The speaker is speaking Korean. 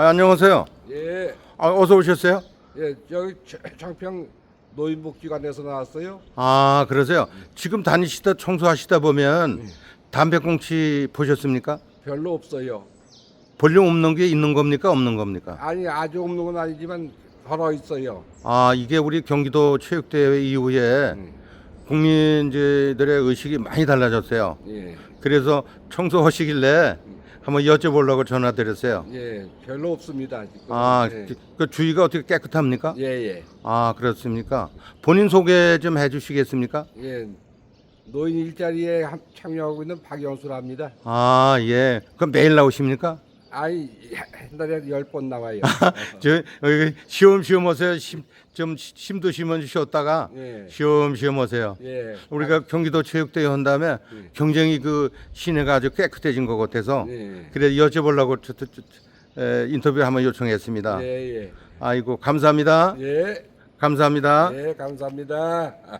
아, 안녕하세요. 예, 아, 어서 오셨어요? 예, 여기 차- 창평 노인복지관에서 나왔어요. 아, 그러세요? 지금 다니시다 청소하시다 보면 담배꽁치 보셨습니까? 별로 없어요. 볼륨 없는 게 있는 겁니까? 없는 겁니까? 아니 아주 없는 건 아니지만 걸어 있어요. 아, 이게 우리 경기도 체육대회 이후에 음, 국민들의 의식이 많이 달라졌어요. 예, 그래서 청소하시길래 한번 여쭤보려고 전화드렸어요. 예, 별로 없습니다. 지금. 아, 예, 그- 그 주위가 어떻게 깨끗합니까? 예, 예, 아, 그렇습니까? 본인 소개 좀 해주시겠습니까? 예. 노인 일자리에 함- 참여하고 있는 박영수랍니다. 아, 예. 그럼 매일 나오십니까? 아이 옛날에 열 번 나와요. 저 여기 시험시험 오세요. 심, 좀 시- 힘도 쉬면 쉬었다가 예, 시험시험 오세요. 예. 우리가 경기도 체육대회 한 다음에 예. 경쟁이 그 시내가 아주 깨끗해진 것 같아서 예, 그래 여쭤보려고 저, 저, 저, 에, 인터뷰 한번 요청했습니다. 예, 예, 아이고 감사합니다. 예, 감사합니다. 예, 감사합니다.